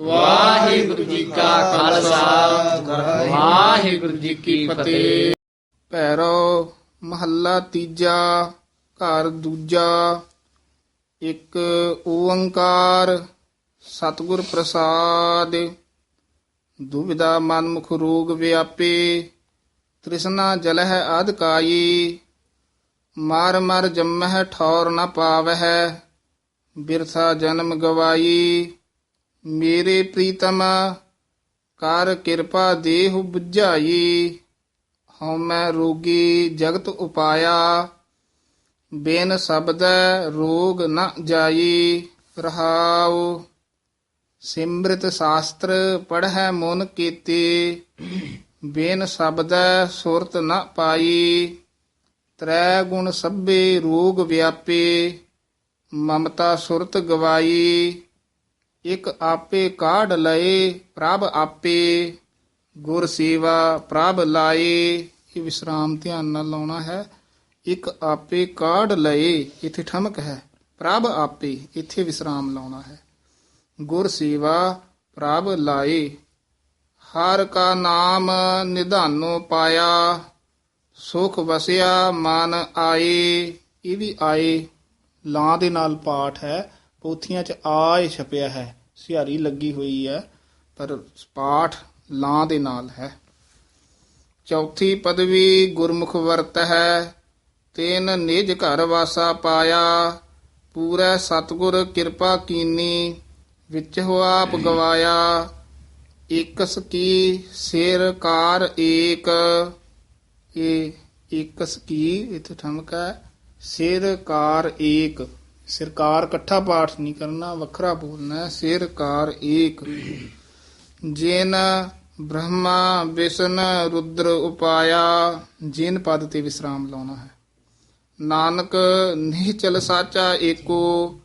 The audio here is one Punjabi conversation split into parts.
ਵਾਹਿਗੁਰੂ ਜੀ ਕਾ ਖਾਲਸਾ। ਵਾਹਿਗੁਰੂ ਜੀ ਕੀ ਫਤਿਹ। ਪੈਰੋ ਮਹੱਲਾ ਤੀਜਾ, ਘਰ ਦੂਜਾ, ਇੱਕ ਓੰਕਾਰ, ਸਤਿਗੁਰ ਪ੍ਰਸਾਦ। ਦੁਬਿਧਾ ਮਨ ਮੁਖ ਰੋਗ ਵਿਆਪੇ, ਤ੍ਰਿਸ਼ਨਾ ਜਲਹਿ ਆਦ ਕਾਈ। ਮਾਰ ਮਰ ਜੰਮਹਿ ਠੌਰ ਨ ਪਾਵਹਿ, ਬਿਰਥਾ ਜਨਮ ਗਵਾਈ। ਮੇਰੇ ਪ੍ਰੀਤਮ, ਕਰ ਕਿਰਪਾ ਦੇਹੁ 부ਝਾਈ ਹਉ ਮੈਂ ਰੋਗੀ ਜਗਤ ਉਪਾਇਆ। ਬੇਨ ਸ਼ਬਦੈ ਰੋਗ ਨ ਜਾਈ। ਰਹਾਉ, ਸਿਮ੍ਰਿਤ ਸ਼ਾਸਤਰ ਪੜ੍ਹੈ ਮਨ ਕੀਤੇ। ਬੇਨ ਸ਼ਬਦ ਸੁਰਤ ਨ ਪਾਈ। ਤ੍ਰੈ ਗੁਣ ਸਭੇ ਰੋਗ ਵਿਆਪੇ। ਮਮਤਾ ਸੁਰਤ ਗਵਾਈ। ਇਕ ਆਪੇ ਕਾਢ ਲਏ, ਪ੍ਰਭ ਆਪੇ ਗੁਰ ਸੇਵਾ ਪ੍ਰਭ ਲਾਏ। ਇਹ ਵਿਸਰਾਮ ਧਿਆਨ ਨਾਲ ਲਾਉਣਾ ਹੈ। ਇੱਕ ਆਪੇ ਕਾਢ ਲਏ, ਇੱਥੇ ਠਮਕ ਹੈ। ਪ੍ਰਭ ਆਪੇ, ਇੱਥੇ ਵਿਸਰਾਮ ਲਾਉਣਾ ਹੈ। ਗੁਰ ਸੇਵਾ ਪ੍ਰਭ ਲਾਏ। ਹਰ ਕਾ ਨਾਮ ਨਿਧਾਨੋ ਪਾਇਆ, ਸੁਖ ਵਸਿਆ ਮਨ ਆਏ। ਇਹ ਵੀ ਆਏ, ਲਾਂ ਦੇ ਨਾਲ ਪਾਠ ਹੈ। ਪੋਥੀਆਂ 'ਚ ਆਏ ਛਪਿਆ ਹੈ, ਸਿਹਾਰੀ ਲੱਗੀ ਹੋਈ ਹੈ, ਪਰ ਪਾਠ ਲਾਂ ਦੇ ਨਾਲ ਹੈ। ਚੌਥੀ ਪਦਵੀ ਗੁਰਮੁਖ ਵਰਤ ਹੈ, ਤੈਨ ਨਿਜ ਘਰ ਵਾਸਾ ਪਾਇਆ, ਪੂਰਾ ਸਤਗੁਰ ਕਿਰਪਾ ਕੀਨੀ, ਵਿੱਚ ਹੋ ਆਪ ਗਵਾਇਆ, ਇਕਸ ਕੀ ਸਿਰ ਕਾਰ ਏਕ, ਇਹ ਇਕਸ ਕੀ ਇਥੇ ਠਮਕ ਹੈ, ਸਿਰ ਕਾਰ ਏਕ। ਸਿਰਕਾਰ ਇਕੱਠਾ ਪਾਠ ਨਹੀਂ ਕਰਨਾ ਵੱਖਰਾ ਬੋਲਣਾ ਹੈ। ਸਿਰ ਕਾਰ ਏਕ। ਜਿਨ ਬ੍ਰਹਮਾ ਵਿਸ਼ਨ ਰੁਦਰ ਉਪਾਇਆ ਜਿਨ ਪਦ ਤੇ ਵਿਸਰਾਮ ਲਾਉਣਾ ਹੈ। ਨਾਨਕ ਨਿਹਚਲ ਸਾਚਾ ਏਕੋ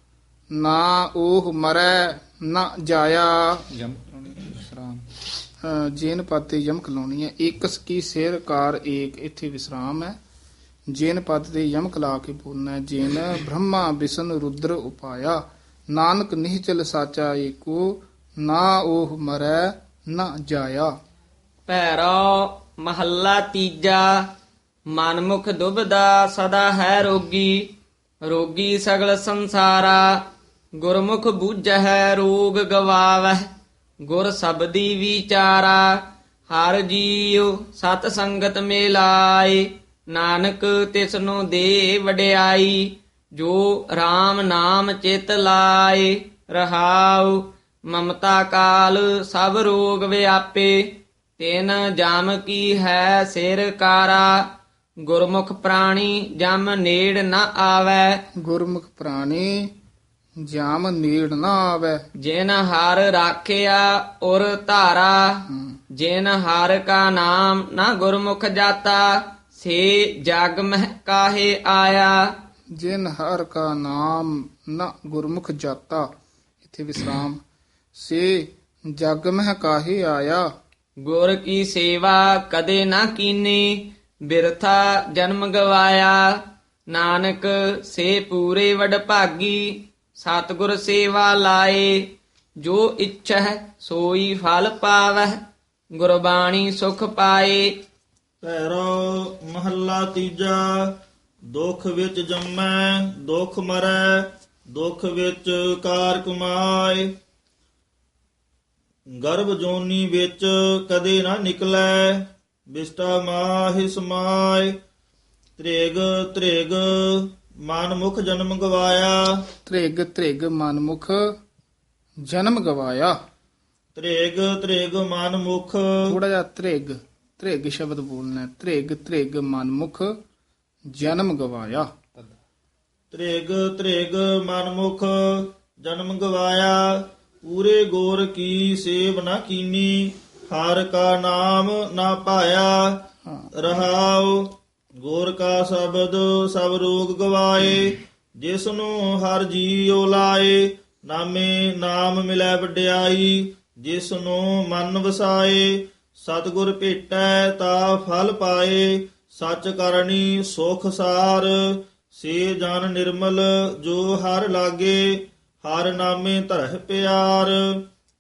ਨਾ ਉਹ ਮਰੈ ਨਾ ਜਾਇਆ। ਜਮ ਵਿਸਰਾਮ। ਜਿਨ ਪਦ ਤੇ ਯਮਕ ਲਾਉਣੀ ਹੈ ਇਕਸ ਕੀ ਸਿਰ ਕਾਰ ਏਕ ਇੱਥੇ ਵਿਸਰਾਮ ਹੈ। ਜੇਨ ਪਦ ਤੇ ਯਮਕ ਲਾ ਕੇ ਬੋਲਣਾ ਹੈ, ਜਿਨ ਬ੍ਰਹਮਾ ਵਿਸ਼ਨ ਰੁਦਰ ਉਪਾਇਆ, ਨਾਨਕ ਨਿਹਚਲ ਸਾਚਾ ਏਕੋ, ਨਾ ਉਹ ਮਰੈ ਨਾ ਜਾਇਆ। ਭੈਰੋ, ਮਹੱਲਾ ਤੀਜਾ, ਮਨਮੁਖ ਦੁਬਦਾ ਸਦਾ ਹੈ ਰੋਗੀ ਰੋਗੀ ਸਗਲ ਸੰਸਾਰਾ, ਗੁਰਮੁਖ ਬੂਝੈ ਰੋਗ ਗਵਾਵਹਿ, ਗੁਰ ਸਬਦੀ ਵਿਚਾਰਾ, ਹਰ ਜੀਉ ਸਤ ਸੰਗਤ ਮਿਲਾਏ। ਨਾਨਕ ਤਿਸਨੂੰ ਦੇ ਵਡਿਆਈ ਜੋ RAM ਨਾਮ ਚਿਤ ਲਾਏ ਰਹਾਉ ਮਮਤਾ ਕਾਲ ਸਭ ਰੋਗ ਵਿਆਪੇ ਤਿਨ ਜਮ ਕੀ ਹੈ ਸਿਰ ਕਾਰਾ ਗੁਰਮੁਖ ਪ੍ਰਾਣੀ ਜਮ ਨੇੜ ਨ ਆਵੈ। ਗੁਰਮੁਖ ਪ੍ਰਾਣੀ ਜਾਮ ਨੀੜ ਨਾ ਆਵੇ। ਜਿਨ ਹਰ ਰਾਖਿਆ ਔਰ ਧਾਰਾ ਜਿਨ ਹਰ ਕਾ ਨਾਮ ਨਾ ਗੁਰਮੁਖ ਜਾਤਾ ਸੇ ਜਗ ਮਹਿ ਕਾਹੇ ਆਇਆ। ਜਿਨ ਹਰ ਕਾ ਨਾਮ ਨ ਗੁਰਮੁਖ ਜਾਤਾ ਇਥੇ ਵਿਸਰਾਮ। ਸੇ ਜਗ ਮਹਿ ਕਾਹੇ ਆਇਆ। ਗੁਰ ਕੀ ਸੇਵਾ ਕਦੇ ਨਾ ਕੀਨੀ ਬਿਰਥਾ ਜਨਮ ਗਵਾਇਆ। ਨਾਨਕ ਸੇ ਪੂਰੇ ਵਡ ਭਾਗੀ ਸਤਿਗੁਰ ਸੇਵਾ ਲਾਏ। ਜੋ ਇੱਛੈ ਸੋਈ ਫਲ ਪਾਵਹਿ ਗੁਰਬਾਣੀ ਸੁਖ ਪਾਏ। ਭੈਰੋ ਮਹੱਲਾ ਤੀਜਾ ਦੁੱਖ ਵਿੱਚ ਜੰਮੈ ਦੁੱਖ ਮਰੈ ਦੁੱਖ ਵਿੱਚ ਕਾਰ ਕਮਾਏ। ਗਰਭ ਜੋਨੀ ਵਿੱਚ ਕਦੇ ਨਾ ਨਿਕਲੈ ਬਿਸਟਾ ਮਾਹਿ ਸਮਾਏ। ਤ੍ਰਿਗ ਤ੍ਰਿਗ ਮਨ ਮੁਖ ਜਨਮ ਗਵਾਇਆ। ਤ੍ਰਿਗ ਤ੍ਰਿਗ ਮਨਮੁਖ ਜਨਮ ਗਵਾਇਆ। ਤ੍ਰਿਗ ਤ੍ਰਿਗ ਮਨ ਮੁਖ ਥੋੜਾ ਜਿਹਾ ਤ੍ਰਿਗ। ਤ੍ਰਿਗ ਸ਼ਬਦ ਬੋਲਣਾ। ਤ੍ਰਿਗ ਤ੍ਰਿਗ ਮਨਮੁਖ ਜਨਮ ਗਵਾਇਆ। ਤ੍ਰਿਗ ਤ੍ਰਿਗ ਮਨਮੁਖ ਜਨਮ ਗਵਾਇਆ। ਪੂਰੇ ਗੋਰ ਕੀ ਸੇਵ ਨਾ ਕੀਨੀ ਹਰ ਕਾ ਨਾਮ ਨਾ ਪਾਇਆ। ਰਹਾਉ ਗੋਰ ਕਾ ਸ਼ਬਦ ਸਭ ਰੋਗ ਗਵਾਏ। ਜਿਸ ਨੂੰ ਹਰ ਜੀਉ ਲਾਏ ਨਾਮੇ ਨਾਮ ਮਿਲੈ ਵਡਿਆਈ। ਜਿਸ ਨੂੰ ਮਨ ਵਸਾਏ ਸਤਿਗੁਰ ਭੇਟੈ ਤਾ ਫਲ ਪਾਏ, ਸੱਚ ਕਰਨੀ ਸੁਖ ਸਾਰ। ਸੇ ਜਨ ਨਿਰਮਲ ਜੋ ਹਰ ਲਾਗੇ, ਹਰ ਨਾਮੇ ਧਰਹਿ ਪਿਆਰ।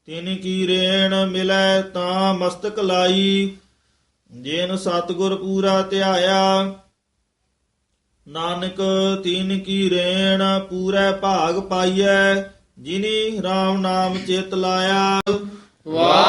ਤਿਨ ਕੀ ਰੇਣ ਮਿਲੈ ਤਾਂ ਮਸਤਕ ਲਾਈ। ਜੇਨ ਸਤਗੁਰ ਪੂਰਾ ਧਿਆਇਆ, ਨਾਨਕ ਤਿਨ ਕੀ ਰੇਣ ਪੂਰੇ ਭਾਗ ਪਾਈਐ। ਜਿਨੀ RAM ਨਾਮ ਚਿਤ ਲਾਇਆ। ਵਾਹਿਗੁਰੂ